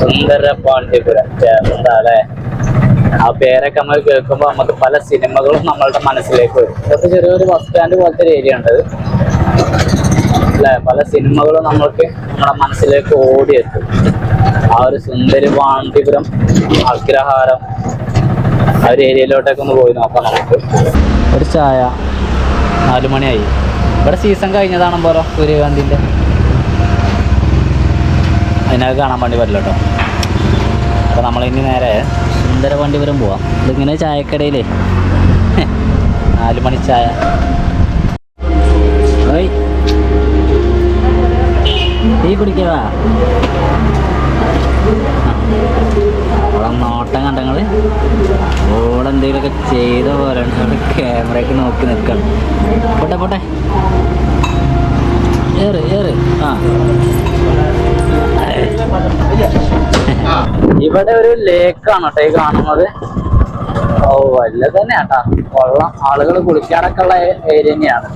സുന്ദരപാണ്ഡിപുരം. എന്താ അല്ലേ? ആ പേരൊക്കെ നമ്മൾ കേൾക്കുമ്പോൾ നമുക്ക് പല സിനിമകളും നമ്മളുടെ മനസ്സിലേക്ക് വരും. ഇതൊക്കെ ചെറിയൊരു ബസ് സ്റ്റാൻഡ് പോലത്തെ ഒരു ഏരിയ ഉണ്ട് അല്ലേ? പല സിനിമകളും നമ്മൾക്ക് നമ്മുടെ മനസ്സിലേക്ക് ഓടിയെത്തും. ആ ഒരു സുന്ദരി പാണ്ഡിപുരം അഗ്രഹാരം ആ ഒരു ഏരിയയിലോട്ടൊക്കെ ഒന്ന് പോയി നോക്കാം നമുക്ക്. ഒരു ചായ നാലു മണിയായി. ഇവിടെ സീസൺ കഴിഞ്ഞതാണ് പോലെ സൂര്യകാന്തിന്റെ? അതിനകത്ത് കാണാൻ വേണ്ടി പറ്റില്ല കേട്ടോ അപ്പോൾ നമ്മളിനി നേരെ സുന്ദര സുന്ദരപാണ്ഡിപുരം പോവാം. ഇതിങ്ങനെ ചായക്കടയിലേ. നാല് മണി ചായ. ടീ കുടിക്കവാ അവളെ നോട്ടം കണ്ടങ്ങൾ അവിടെ എന്തെങ്കിലുമൊക്കെ ചെയ്ത പോലെ അവിടെ ക്യാമറയ്ക്ക് നോക്കി നിൽക്കണം. പോട്ടെ പോട്ടെ. ഏറ് ഏറ്. ആ. ഇവിടെ ഒരു ലേക്കാണ് കേട്ടോ ഈ കാണുന്നത്. ഓ വല്ല തന്നെയാട്ടാ വെള്ളം ആളുകൾ കുളിക്കാറൊക്കെ ഉള്ള ഏരിയ തന്നെയാണ്.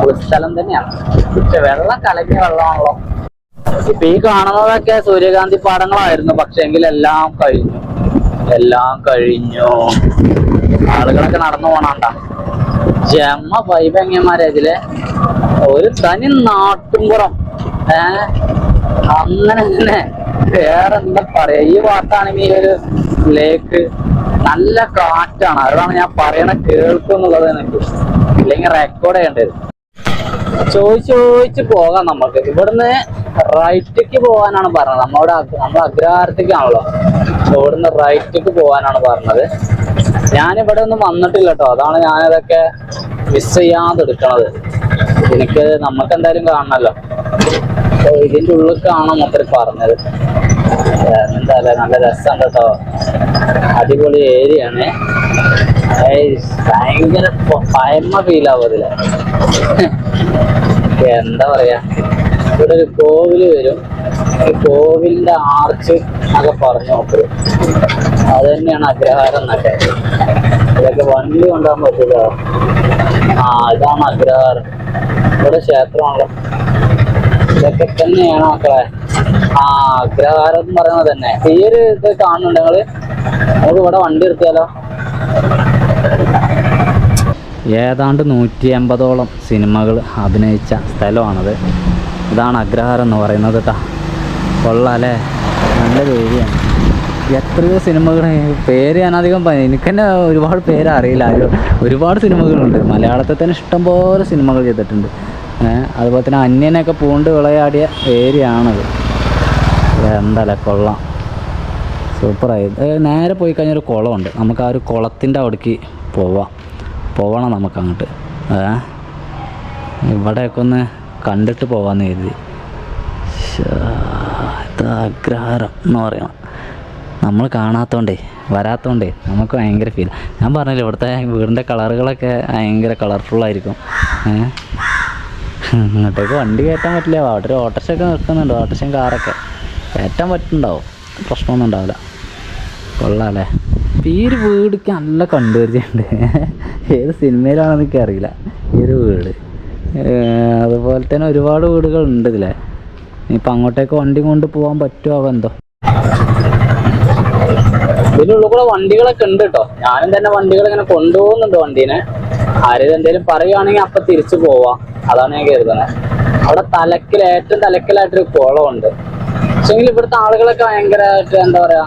കുളിസ്ഥലം തന്നെയാണ്. പക്ഷെ വെള്ളം കലങ്ങിയ വെള്ളമാണല്ലോ. ഇപ്പൊ ഈ കാണുന്നതൊക്കെ സൂര്യകാന്തി പാടങ്ങളായിരുന്നു പക്ഷെ എല്ലാം കഴിഞ്ഞു. എല്ലാം കഴിഞ്ഞു. ആളുകളൊക്കെ നടന്നു പോണാണ്ട. ജമ്മ വൈഭംഗ്യന്മാരെ ഇതിലെ? ഒരു തനി നാട്ടുംപുറം ഏ? അങ്ങനെ തന്നെ. വേറെ എന്താ പറയാ? ഈ ഈ ഒരു ലേക്ക് നല്ല കാറ്റാണ്. അതാണ് ഞാൻ പറയണ കേൾക്കുന്നുള്ളത് എനിക്ക് ഇല്ലെങ്കിൽ റെക്കോർഡ് ചെയ്യേണ്ടത് ചോദിച്ചു ചോദിച്ചു പോകാം നമുക്ക്. ഇവിടുന്ന് റൈറ്റിക്ക് പോകാനാണ് പറഞ്ഞത്. നമ്മുടെ നമ്മൾ അഗ്രഹാരത്തേക്കാണല്ലോ ഇവിടുന്ന് റൈറ്റിക്ക് പോകാനാണ് പറഞ്ഞത്. ഞാനിവിടെ ഒന്നും വന്നിട്ടില്ല കേട്ടോ. അതാണ് ഞാനിതൊക്കെ മിസ് ചെയ്യാതെ എടുക്കണത് എനിക്ക് നമുക്ക് എന്തായാലും കാണണല്ലോ ഇതിന്റെ ഉള്ളിൽ കാണാൻ മൂപ്പര് പറഞ്ഞത് എന്താ നല്ല രസം കേട്ടോ. അടിപൊളി ഏരിയ ആണ് ഭയങ്കര പഴമ ഫീൽ അതിൽ. എന്താ പറയാ? ഇവിടെ ഒരു കോവിൽ വരും. കോവിലിന്റെ ആർച്ച് എന്നൊക്കെ പറഞ്ഞു നോക്കും. അത് തന്നെയാണ് അഗ്രഹാരം എന്നൊക്കെ. ഇതൊക്കെ വണ്ടി കൊണ്ടുപോകാൻ പറ്റില്ല ആ ഇതാണ് അഗ്രഹാരം. ഇവിടെ ക്ഷേത്രമാണല്ലോ. ഇതൊക്കെ തന്നെയാണ് മക്കളെ. ആ അഗ്രഹാരം എന്ന് പറയുന്നത് തന്നെ. ഈ ഒരു ഇത് കാണുന്നുണ്ട് നിങ്ങൾ? നമുക്ക് ഇവിടെ വണ്ടി എടുത്താലോ ഏതാണ്ട് നൂറ്റി എൺപതോളം സിനിമകൾ അഭിനയിച്ച സ്ഥലമാണത്. ഇതാണ് അഗ്രഹാരം എന്ന് പറയുന്നത് കേട്ടോ കൊള്ളാല്ലേ നല്ല ഏരിയയാണ് എത്രയോ സിനിമകൾ പേര് ഞാൻ അധികം പറഞ്ഞു എനിക്ക് തന്നെ ഒരുപാട് പേര് അറിയില്ല. ഒരുപാട് സിനിമകളുണ്ട്. മലയാളത്തിൽ തന്നെ ഇഷ്ടംപോലെ സിനിമകൾ ചെയ്തിട്ടുണ്ട്. അതുപോലെ തന്നെ അന്യനൊക്കെ പൂണ്ട് വിളയാടിയ ഏരിയ ആണത്
എന്തല്ലേ കൊള്ളാം. സൂപ്പറായി. നേരെ പോയി കഴിഞ്ഞാൽ ഒരു കുളമുണ്ട്. നമുക്ക് ആ ഒരു കുളത്തിന്റെ അവിടേക്ക് പോവാം. പോവണം നമുക്ക് അങ്ങോട്ട് ഏ ഇവിടെയൊക്കെ ഒന്ന് കണ്ടിട്ട് പോകാമെന്ന് കരുതി. അഗ്രഹാരം എന്ന് പറയണം. നമ്മൾ കാണാത്തോണ്ടേ വരാത്തോണ്ടേ നമുക്ക് ഭയങ്കര ഫീൽ ഞാൻ പറഞ്ഞില്ല ഇവിടുത്തെ വീടിന്റെ കളറുകളൊക്കെ ഭയങ്കര കളർഫുള്ളായിരിക്കും ഇങ്ങോട്ടേക്ക് വണ്ടി കയറ്റാൻ പറ്റില്ല. അവിടെ ഒരു നിൽക്കുന്നുണ്ട് ഓട്ടോറിക്ഷയും കാറൊക്കെ. കയറ്റാൻ പറ്റുന്നുണ്ടാവും. പ്രശ്നമൊന്നും ഉണ്ടാവില്ല. കൊള്ളാല്ലേ? ഇപ്പം ഈ ഒരു വീടിക്ക് നല്ല കണ്ടുപരിചയമുണ്ട്. ഏത് സിനിമയിലാണെന്നൊക്കെ അറിയില്ല ഈ ഒരു വീട്. തന്നെ ഒരുപാട് വീടുകൾ ഉണ്ട് ഇതിലെ ഇപ്പം അങ്ങോട്ടേക്ക് വണ്ടി കൊണ്ട് പോകാൻ പറ്റുമോ എന്തോ ഇതിലുള്ള കൂടെ വണ്ടികളൊക്കെ ഉണ്ട് കേട്ടോ ഞാനും തന്നെ വണ്ടികൾ ഇങ്ങനെ കൊണ്ടുപോകുന്നുണ്ട് വണ്ടീനെ. ആരും എന്തെങ്കിലും പറയുകയാണെങ്കിൽ അപ്പൊ തിരിച്ചു പോവാം. അതാണ് ഞാൻ കരുതുന്നത് അവിടെ തലക്കിൽ ഏറ്റവും തലക്കിലായിട്ടൊരു കുളമുണ്ട്. പക്ഷെങ്കിൽ ഇവിടുത്തെ ആളുകളൊക്കെ ഭയങ്കരമായിട്ട് എന്താ പറയാ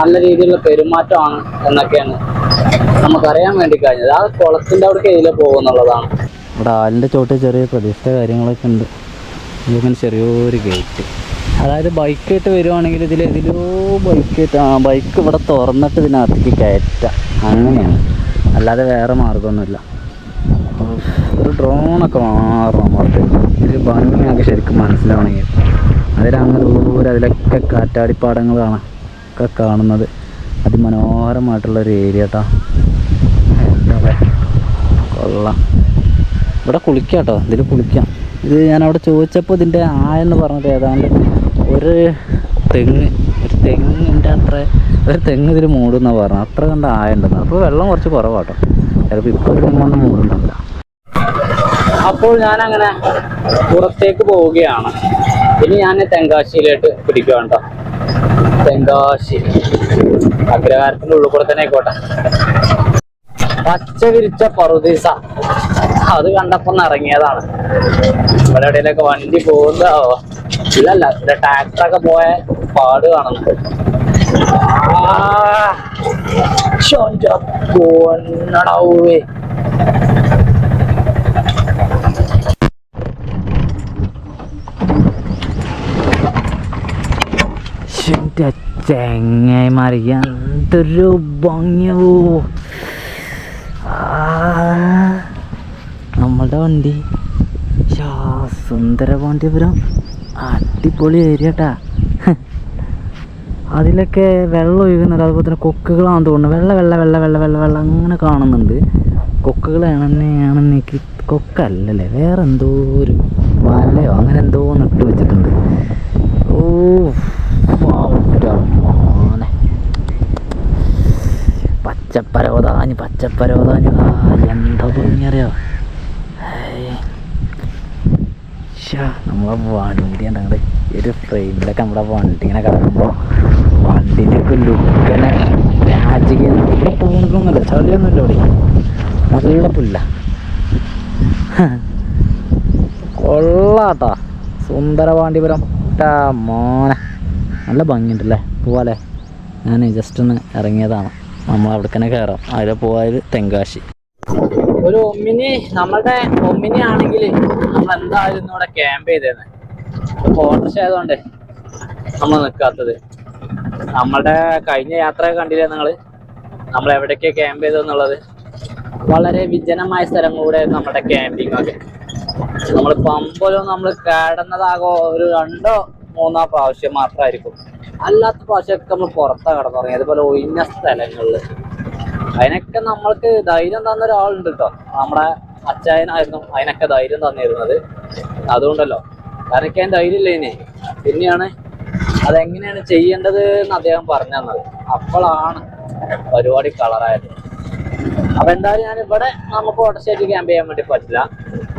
നല്ല രീതിയിലുള്ള പെരുമാറ്റമാണ് എന്നൊക്കെയാണ് നമുക്കറിയാൻ വേണ്ടി കഴിഞ്ഞത്. ആ കുളത്തിന്റെ അവിടെ ഇതിലെ പോകുന്നുള്ളതാണ്. ഇവിടെ ആലിന്റെ ചോട്ടിൽ ചെറിയ പ്രതിഷ്ഠ കാര്യങ്ങളൊക്കെ ഉണ്ട്. ഇതിങ്ങനെ ചെറിയൊരു ഗേറ്റ് അതായത് ബൈക്കായിട്ട് വരുവാണെങ്കിൽ ഇതിൽ ഇതിലോ ബൈക്കായിട്ട് ആ ബൈക്ക് ഇവിടെ തുറന്നിട്ട് ഇതിനകത്തേക്ക് കയറ്റാം. അങ്ങനെയാണ്. അല്ലാതെ വേറെ മാർഗമൊന്നുമില്ല ഒരു ഡ്രോണൊക്കെ മാറണം അങ്ങോട്ട്. ഇത് ഭംഗിയൊക്കെ ശരിക്കും മനസ്സിലാവണമെങ്കിൽ. അതിലങ്ങനെ ദൂരെ അതിലൊക്കെ കാറ്റാടിപ്പാടങ്ങളാണ് ഒക്കെ കാണുന്നത്. അതിമനോഹരമായിട്ടുള്ളൊരു ഏരിയ കേട്ടോ എന്താ പറയുക കൊള്ളാം. ഇവിടെ കുളിക്കാം കേട്ടോ ഇതിൽ കുളിക്കാം. ഇത് ഞാൻ അവിടെ ചോദിച്ചപ്പോൾ ഇതിന്റെ ആയെന്ന് പറഞ്ഞത് ഏതാണ്ട് ഒരു തെങ്ങ് ഒരു തെങ്ങിന്റെ അത്ര ഒരു തെങ്ങ് ഇതിൽ മൂടുന്നാണ് പറഞ്ഞത്. അത്ര കണ്ട ആയുണ്ടെന്ന് അപ്പോൾ വെള്ളം കുറച്ച് കുറവാട്ടോ ചിലപ്പോൾ ഇപ്പോൾ ഒരു തെങ്ങൊന്നും മൂടുന്നില്ല അപ്പോൾ ഞാനങ്ങനെ പുറത്തേക്ക് പോവുകയാണ്. ഇനി ഞാൻ തെങ്കാശിയിലോട്ട് പിടിക്കുകയാണ് കേട്ടോ. തെങ്കാശി. അഗ്രഹാരത്തിന്റെ ഉള്ളിൽ കൂടെ തന്നെ ആയിക്കോട്ടെ. പച്ച വിരിച്ച പറുദീസ. അത് കണ്ടപ്പോ ഇറങ്ങിയതാണ്. ഇവിടെ എവിടെയൊക്കെ വണ്ടി പോകുന്നതാവോ? ഇല്ലല്ല ഇവിടെ ട്രാക്ടറൊക്കെ പോയ പാട് കാണുന്നുണ്ട് പൊന്നടാവേ. ചെങ്ങായിമാര് എന്തൊരു ഭംഗിയോ ആ, നമ്മളുടെ വണ്ടി. സുന്ദര പാണ്ഡ്യപുരം അടിപൊളി ഏരിയ കേട്ടാ അതിലൊക്കെ വെള്ളം ഒഴുകുന്നുണ്ട്. അതുപോലെ തന്നെ കൊക്കുകളാണെന്ന് തോന്നുന്നു. വെള്ള വെള്ള വെള്ള വെള്ള വെള്ള വെള്ള അങ്ങനെ കാണുന്നുണ്ട്. കൊക്കുകളാണെന്നെയാണെന്നേക്ക് കൊക്കല്ലല്ലേ. വേറെ എന്തോ ഒരു വലയോ അങ്ങനെ എന്തോ നട്ട് വെച്ചിട്ടുണ്ട്. ഓ മാനെ. മോനെ പച്ചപ്പരോതാഞ്ഞ് എന്താ എന്താ നമ്മളെ വണ്ടി ഉണ്ടെങ്കിൽ ഒരു ഫ്രെയിമിലൊക്കെ നമ്മുടെ വണ്ടി ഇങ്ങനെ കിടക്കുമ്പോൾ വണ്ടിന്റെ ഒക്കെ ലുക്കനെ രാജിക ഇവിടെ പോകുന്നൊന്നുമില്ല ചളിയൊന്നുമില്ല ഇവിടെ. നല്ല പുല്ല. കൊള്ളാട്ടാ. സുന്ദര വാണ്ടിപുരം മോനെ. നല്ല ഭംഗിയുണ്ടല്ലേ? പോവാല്ലേ ഞാൻ ജസ്റ്റ് ഒന്ന് ഇറങ്ങിയതാണ്. നമ്മൾ അവിടെ തന്നെ കയറാം അതിലെ പോയത് തെങ്കാശി. ഒരു ഒമ്മിനി നമ്മളുടെ ഒമ്മിനി ആണെങ്കിൽ നമ്മൾ എന്തായാലും ഇന്ന് ഇവിടെ ക്യാമ്പ് ചെയ്തേന്ന് ഫോട്ടോസ് ആയതുകൊണ്ട് നമ്മൾ നിൽക്കാത്തത് നമ്മളുടെ കഴിഞ്ഞ യാത്ര കണ്ടില്ലേ നിങ്ങൾ നമ്മൾ എവിടേക്ക് ക്യാമ്പ് ചെയ്തു എന്നുള്ളത്? വളരെ വിജനമായ സ്ഥലം കൂടെ നമ്മുടെ ക്യാമ്പിംഗ് ഒക്കെ. നമ്മൾ പമ്പലോ നമ്മൾ കിടന്നതാകോ ഒരു രണ്ടോ മൂന്നോ പ്രാവശ്യം മാത്രമായിരിക്കും. അല്ലാത്ത പ്രാവശ്യമൊക്കെ നമ്മൾ പുറത്താണ് കിടന്നുറങ്ങി അതുപോലെ ഒഴിഞ്ഞ സ്ഥലങ്ങളിൽ. അതിനൊക്കെ നമ്മൾക്ക് ധൈര്യം തന്ന ഒരാളുണ്ട് കേട്ടോ നമ്മുടെ അച്ചായനായിരുന്നു അതിനൊക്കെ ധൈര്യം തന്നിരുന്നത്. അതുകൊണ്ടല്ലോ. കാരണം എനിക്ക് ധൈര്യം ഇല്ല ഇനി? പിന്നെയാണ് അതെങ്ങനെയാണ് ചെയ്യേണ്ടത് എന്ന് അദ്ദേഹം പറഞ്ഞു തന്നത്. അപ്പോഴാണ് പരിപാടി കളറായത് അപ്പൊ എന്തായാലും ഞാൻ ഇവിടെ നമുക്ക് ഓട്ടോസ്റ്റേറ്റ് ക്യാമ്പ് ചെയ്യാൻ വേണ്ടി പറ്റില്ല.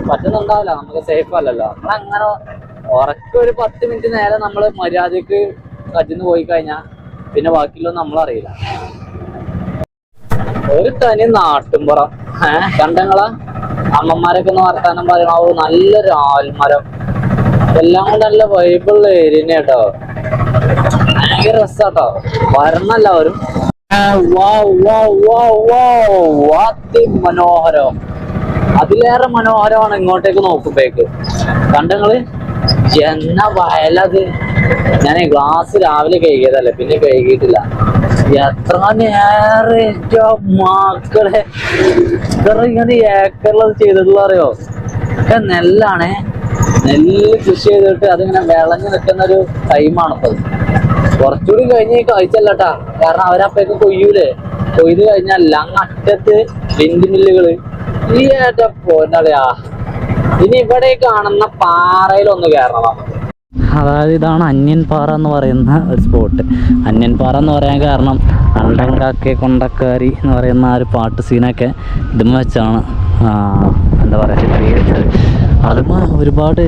പറ്റുന്നുണ്ടാവില്ല നമുക്ക് സേഫ് അല്ലല്ലോ. നമ്മൾ അങ്ങനെ ഉറക്കം ഒരു പത്ത് മിനിറ്റ് നേരെ നമ്മൾ മര്യാദയ്ക്ക് കജിന്ന് പോയി കഴിഞ്ഞാൽ പിന്നെ ബാക്കിയുള്ളതൊന്നും നമ്മളറിയില്ല. ഒരു തനി നാട്ടുംപുറം ഏഹ് കണ്ടങ്ങളാ? അമ്മമാരൊക്കെ ഒന്ന് വർത്താനം പറയണ. ഓ നല്ലൊരു ആൽമരം. എല്ലാം കൊണ്ട് നല്ല വൈബിളുള്ള ഏരിയ കേട്ടോ ഭയങ്കര രസാട്ടോ. വരണല്ലാവരും അതിലേറെ മനോഹരമാണ് ഇങ്ങോട്ടേക്ക് നോക്കുമ്പോഴേക്ക് കണ്ടങ്ങൾ? എന്ന വയലത് ഞാൻ ഗ്ലാസ് രാവിലെ കഴുകിയതല്ലേ പിന്നെ കഴുകിയിട്ടില്ല. മക്കളെ. ഏക്കറിലത് ചെയ്തിട്ടുള്ള അറിയോ? ഒക്കെ നെല്ലാണേ. നെല്ല് കൃഷി ചെയ്തിട്ട് അതിങ്ങനെ വിളഞ്ഞു നിൽക്കുന്ന ഒരു ടൈമാണ് ഇത്. കുറച്ചുകൂടി കഴിഞ്ഞ് കഴിച്ചല്ലട്ടാ കാരണം അവരപ്പേക്ക് കൊയ്യൂലേ. കൊയ്ത് കഴിഞ്ഞാൽ അങ്ങ് അറ്റത്ത് വിൻഡ് മില്ലുകൾ. ഈ ഏറ്റ പോന്നടയാ. ഇനി ഇവിടെ കാണുന്ന പാറയിലൊന്ന് കയറണം അതായത് ഇതാണ് അന്യൻ പാറ എന്ന് പറയുന്ന ഒരു സ്പോട്ട് അന്യൻ പാറ എന്ന് പറയാൻ കാരണം അണ്ടങ്കാക്കെ കൊണ്ടക്കാരി എന്ന് പറയുന്ന ആ ഒരു പാട്ട് സീനൊക്കെ ഇതും വെച്ചാണ് എന്താ പറയുക ചിത്രീകരിച്ചത്. അതും ഒരുപാട്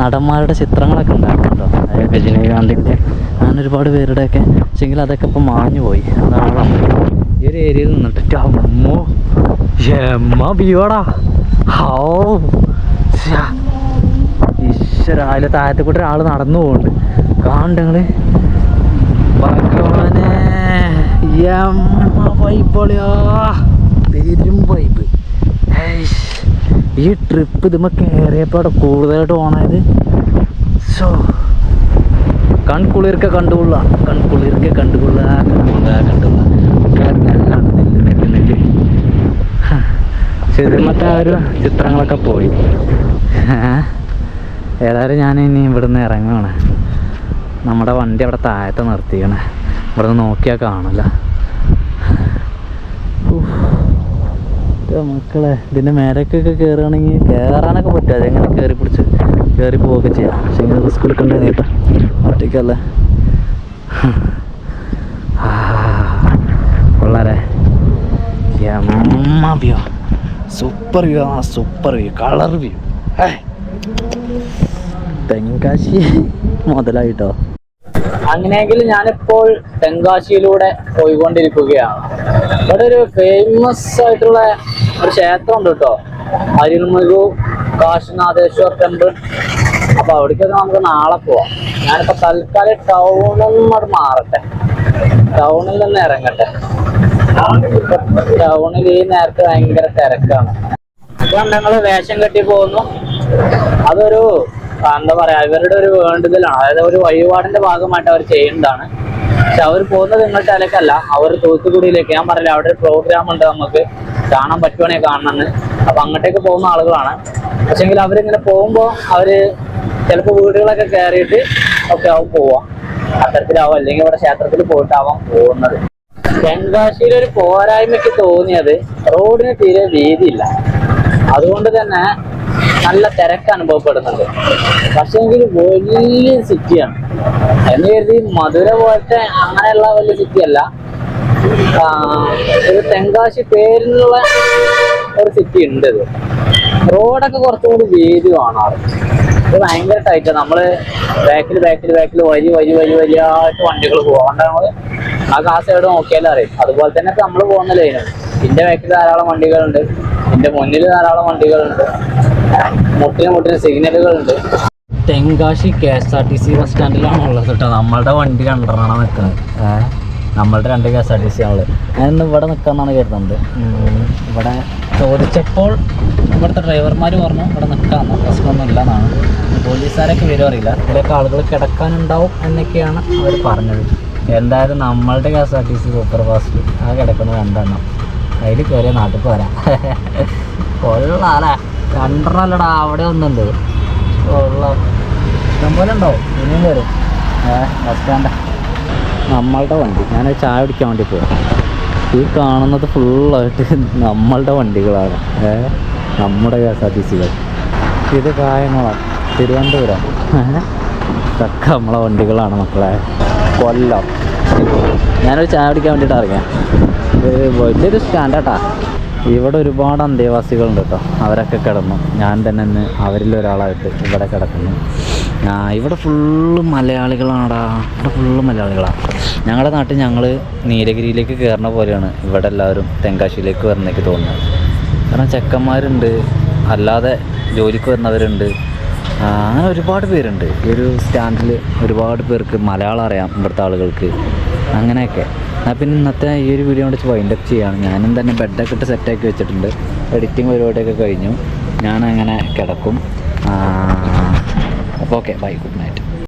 നടന്മാരുടെ ചിത്രങ്ങളൊക്കെ ഉണ്ടായിട്ടുണ്ടോ. അതായത് രജനീകാന്തിന്റെ അങ്ങനെ ഒരുപാട് പേരുടെയൊക്കെ. പക്ഷെങ്കിൽ അതൊക്കെ ഇപ്പം മാഞ്ഞു പോയി. അതാണ്. ഈ ഒരു ഏരിയയിൽ നിന്നിട്ട് അമ്മോ എമ്മ ബിയോടാ ഹോ. ഈശ്വര അതിൽ താഴത്തെ കൂടെ ഒരാൾ നടന്നു പോകുന്നുണ്ട് കാണണ്ടങ്ങൾ ഭഗവാനെ പെരും വൈബ്. ഈ ട്രിപ്പ് ഇതുമ്മ കയറിയപ്പോൾ അവിടെ കൂടുതലായിട്ട് പോണത്. സോ കൺകുളിർക്ക കണ്ടുകൊള്ള കൺകുളിർക്ക കണ്ടുകൊള്ള കണ്ടുകൊള്ള കണ്ടുകൊള്ള നെല്ലാണ് നെല്ല് നെല്ല് നെല്ല്. ചെറുമത്തെ ആ ഒരു ചിത്രങ്ങളൊക്കെ പോയി. ഏതായാലും ഞാൻ ഇനി ഇവിടുന്ന് ഇറങ്ങുകയാണ് നമ്മുടെ വണ്ടി അവിടെ താഴത്തെ നിർത്തിയാണ്. ഇവിടുന്ന് നോക്കിയാൽ കാണില്ല. മക്കളെ ഇതിന്റെ മേലേക്കൊക്കെ കയറുകയാണെങ്കിൽ കയറാനൊക്കെ പറ്റും. അതെങ്ങനെ കയറി പിടിച്ച് കയറി പോവുകയൊക്കെ ചെയ്യാം. പക്ഷേ ഇങ്ങനെ റിസ്ക് എടുക്കണ്ടേ കേട്ടോ. ഒറ്റയ്ക്കല്ലേ? വളരെ വ്യൂ. Super view. ആ super view. Colour view. Tenkasi മുതലായിട്ടോ? അങ്ങനെയെങ്കിൽ ഞാനിപ്പോൾ തെങ്കാശിയിലൂടെ പോയിക്കൊണ്ടിരിക്കുകയാണ്. ഇവിടെ ഒരു ഫേമസ് ആയിട്ടുള്ള ഒരു ക്ഷേത്രം ഉണ്ട് കേട്ടോ. അരുൾമുരു കാശിനാഥേശ്വർ ടെമ്പിൾ അപ്പൊ അവിടേക്കൊക്കെ നമുക്ക് നാളെ പോവാം. ഞാനിപ്പോ തൽക്കാലം ടൗണിൽ നിന്ന് മാറട്ടെ. ടൗണിൽ നിന്ന് ഇറങ്ങട്ടെ. ടൗണിൽ ഈ നേരത്തെ ഭയങ്കര തിരക്കാണ്. അപ്പൊ ഞങ്ങൾ വേഷം കെട്ടി പോകുന്നു? അതൊരു എന്താ പറയാ ഇവരുടെ ഒരു വേണ്ടുതലാണ് അതായത് ഒരു വഴിപാടിന്റെ ഭാഗമായിട്ട് അവർ ചെയ്യേണ്ടതാണ് പക്ഷെ അവർ പോകുന്നത് ഇങ്ങോട്ട് അലക്കല്ല അവർ തൂത്തുക്കുടിയിലേക്ക് ഞാൻ പറയില്ല അവിടെ ഒരു പ്രോഗ്രാം ഉണ്ട് നമുക്ക് കാണാൻ പറ്റുവാണെങ്കിൽ കാണണമെന്ന് അപ്പൊ അങ്ങോട്ടേക്ക് പോകുന്ന ആളുകളാണ്. പക്ഷെങ്കിൽ അവരിങ്ങനെ പോകുമ്പോൾ അവർ ചിലപ്പോൾ വീടുകളൊക്കെ കയറിയിട്ട് ഒക്കെ ആവും പോവാം. അത്തരത്തിലാവും. അല്ലെങ്കിൽ ഇവിടെ ക്ഷേത്രത്തിൽ പോയിട്ടാവാം പോകുന്നത്. തെങ്കാശിയിൽ ഒരു പോരായ്മയ്ക്ക് തോന്നിയത് റോഡിന് തീരെ വീതിയില്ല. അതുകൊണ്ട് തന്നെ നല്ല തിരക്ക് അനുഭവപ്പെടുന്നുണ്ട്. പക്ഷേങ്കിൽ വലിയ സിറ്റിയാണ്. എന്ന് കരുതി മധുര പോലത്തെ അങ്ങനെയുള്ള വലിയ സിറ്റി അല്ല ഒരു തെങ്കാശി പേരിലുള്ള ഒരു സിറ്റി ഉണ്ട് ഇത്. റോഡൊക്കെ കുറച്ചും കൂടി വീതി കാണാറ് ഇത് ഭയങ്കര ടൈറ്റാണ് നമ്മൾ ബാക്കിൽ ബാക്കിൽ ബാക്കിൽ വരി വരി വരി വരിയായിട്ട് വണ്ടികൾ പോകാണ്ട് നമ്മൾ ആ ആ സൈഡ് നോക്കിയാലും അറിയും. അതുപോലെ തന്നെ നമ്മൾ പോകുന്ന ലൈനാണ് എന്റെ ബാക്കിൽ ധാരാളം വണ്ടികളുണ്ട്. എന്റെ മുന്നിൽ ധാരാളം വണ്ടികളുണ്ട്. മുട്ടിന് മുട്ടിന് സിഗ്നലുകളുണ്ട്. Tenkasi K S R T C bus സ്റ്റാൻഡിലാണ് ഉള്ളത് കേട്ടോ. നമ്മളുടെ വണ്ടി രണ്ടെണ്ണമാണ് നിൽക്കുന്നത്? നമ്മളുടെ രണ്ട് K S R T C ആൾ. ഞാനിന്ന് ഇവിടെ നിൽക്കാന്നാണ് കരുതുന്നത്. ഇവിടെ ചോദിച്ചപ്പോൾ ഇവിടുത്തെ ഡ്രൈവർമാർ പറഞ്ഞു ഇവിടെ നിൽക്കാമെന്ന് പ്രശ്നമൊന്നും ഇല്ലെന്നാണ്. പോലീസുകാരൊക്കെ വരും അറിയില്ല. ഇതിലൊക്കെ ആളുകൾ കിടക്കാനുണ്ടാവും എന്നൊക്കെയാണ് അവർ പറഞ്ഞത്. എന്തായാലും നമ്മളുടെ K S R T C super fast ആ കിടക്കുന്നത് രണ്ടെണ്ണം. അതിൽ കയറിയ നാട്ടിൽ പോരാ. കൊള്ളാല്ലേ രണ്ടെണ്ണല്ലടാ അവിടെ ഒന്നുണ്ട്. ഇഷ്ടംപോലെ ഇനിയും വരും. ഏ ബസ് സ്റ്റാൻഡ് നമ്മളുടെ വണ്ടി. ഞാൻ ചായ കുടിക്കാൻ വേണ്ടി പോവാം ഈ കാണുന്നത് ഫുള്ളായിട്ട് നമ്മളുടെ വണ്ടികളാണ്. ഏ നമ്മുടെ കെ എസ് ആർ ടി സികൾ. ഇത് കായംകുളം തിരുവനന്തപുരം? ഇതൊക്കെ നമ്മളെ വണ്ടികളാണ് മക്കളെ. കൊല്ലം. ഞാനൊരു ചായ കുടിക്കാൻ വേണ്ടിയിട്ട് ഇറങ്ങിയ. വലിയൊരു സ്റ്റാൻഡാട്ടാ ഇവിടെ ഒരുപാട് അന്തേവാസികളുണ്ട് കേട്ടോ അവരൊക്കെ കിടന്നു. ഞാൻ തന്നെ ഇന്ന് അവരിൽ ഒരാളായിട്ട് ഇവിടെ കിടക്കുന്നു. ഇവിടെ ഫുള്ള് മലയാളികളാടാ ഇവിടെ ഫുള്ള് മലയാളികളാണ് ഞങ്ങളുടെ നാട്ടിൽ ഞങ്ങൾ നീലഗിരിയിലേക്ക് കയറുന്ന പോലെയാണ് ഇവിടെ എല്ലാവരും തെങ്കാശിയിലേക്ക് വരുന്നേക്ക് തോന്നുന്നത്. കാരണം ചെക്കന്മാരുണ്ട്. അല്ലാതെ ജോലിക്ക് വരുന്നവരുണ്ട്. അങ്ങനെ ഒരുപാട് പേരുണ്ട്. ഈ ഒരു സ്റ്റാൻഡിൽ ഒരുപാട് പേർക്ക് മലയാളം അറിയാം ഇവിടുത്തെ ആളുകൾക്ക്. അങ്ങനെയൊക്കെ. എന്നാൽ പിന്നെ ഇന്നത്തെ ഈ ഒരു വീഡിയോ കൊണ്ട് വൈൻഡപ്പ് ചെയ്യാണ്. ഞാനും തന്നെ ബെഡൊക്കെ ഇട്ട് സെറ്റാക്കി വെച്ചിട്ടുണ്ട്. എഡിറ്റിംഗ് പരിപാടിയൊക്കെ കഴിഞ്ഞു. ഞാനങ്ങനെ കിടക്കും. ആ, അപ്പോൾ ഓക്കെ ബൈ ഗുഡ് നൈറ്റ്